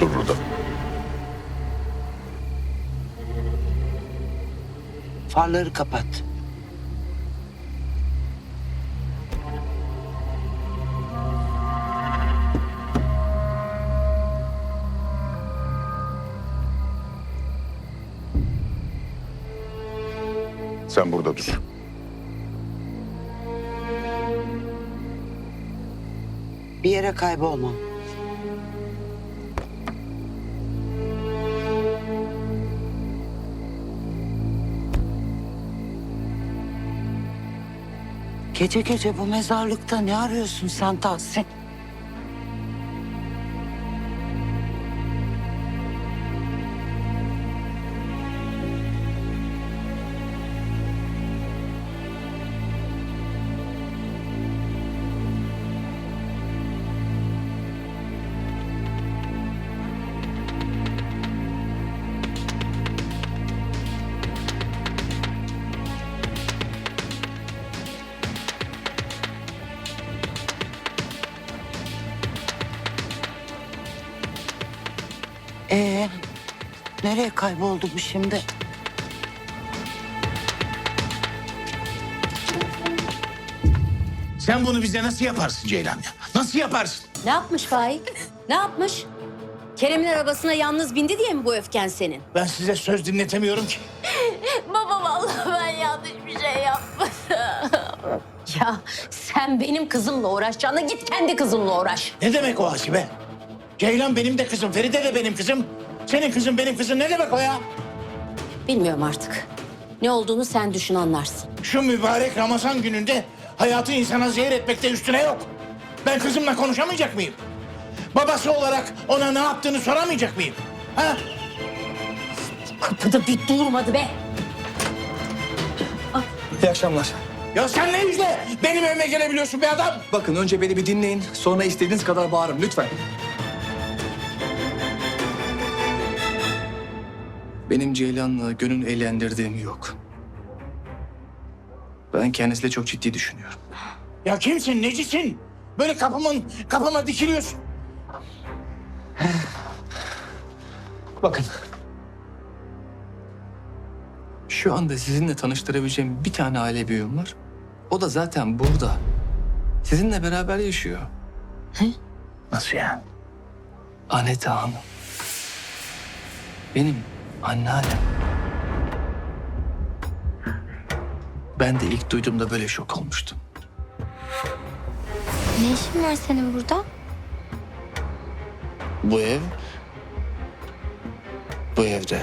Dur burada. Farları kapat. Sen burada dur. Bir yere kaybolma. Gece gece bu mezarlıkta ne arıyorsun sen Tahsin? Ee, nereye kayboldu bu şimdi? Sen bunu bize nasıl yaparsın Ceylan ya? Nasıl yaparsın? Ne yapmış Faik? Ne yapmış? Kerem'in arabasına yalnız bindi diye mi bu öfken senin? Ben size söz dinletemiyorum ki. Baba vallahi ben yanlış bir şey yapmadım. ya sen benim kızımla uğraşacağına git kendi kızınla uğraş. Ne demek o Hasibe? Ceylan benim de kızım, Feride de benim kızım. Senin kızın benim kızım ne demek o ya? Bilmiyorum artık. Ne olduğunu sen düşün anlarsın. Şu mübarek Ramazan gününde hayatı insana zehir etmekte üstüne yok. Ben kızımla konuşamayacak mıyım? Babası olarak ona ne yaptığını soramayacak mıyım? Ha? Kapıda bir durmadı be. İyi akşamlar. Ya sen ne yüzle benim evime gelebiliyorsun be adam? Bakın önce beni bir dinleyin. Sonra istediğiniz kadar bağırın lütfen. Benim Ceylan'la gönül eğlendirdiğim yok. Ben kendisiyle çok ciddi düşünüyorum. Ya kimsin, necisin? Böyle kapımın, kapıma dikiliyorsun. Bakın. Şu anda sizinle tanıştırabileceğim bir tane aile büyüğüm var. O da zaten burada. Sizinle beraber yaşıyor. Nasıl yani? Aneta Hanım. Benim anneannem. Ben de ilk duyduğumda böyle şok olmuştum. Ne işin var senin burada? Bu ev... Bu evde.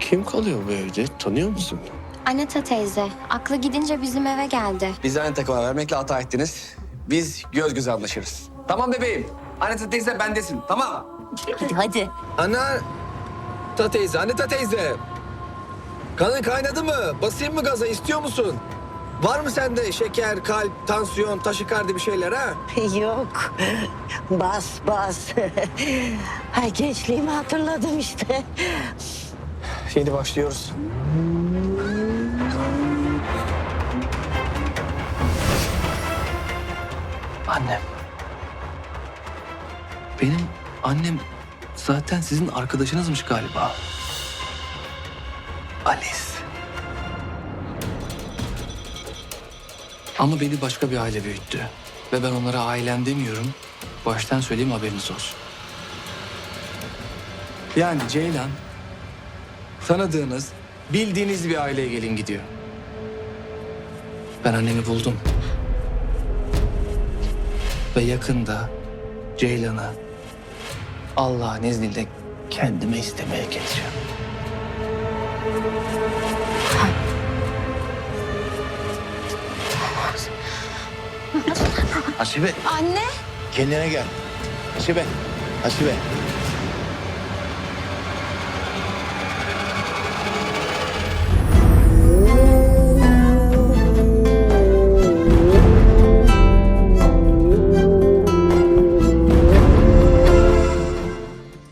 Kim kalıyor bu evde? Tanıyor musun? Aneta teyze. Aklı gidince bizim eve geldi. Biz aynı takıma vermekle hata ettiniz. Biz göz göze anlaşırız. Tamam bebeğim. Anne teyze bendesin. Tamam. Hadi hadi. Ana ta teyze, anne ta teyze. Kanın kaynadı mı? Basayım mı gaza istiyor musun? Var mı sende şeker, kalp, tansiyon, taşikardi bir şeyler ha? Yok. Bas bas. Ay gençliğimi hatırladım işte. Şimdi başlıyoruz. Annem. Benim annem zaten sizin arkadaşınızmış galiba. Alice. Ama beni başka bir aile büyüttü. Ve ben onlara ailem demiyorum. Baştan söyleyeyim haberiniz olsun. Yani Ceylan tanıdığınız, bildiğiniz bir aileye gelin gidiyor. Ben annemi buldum. Ve yakında Ceylan'ı Allah'ın izniyle kendime istemeye geleceğim. Hasibe, Anne. kendine gel. Hasibe, Hasibe.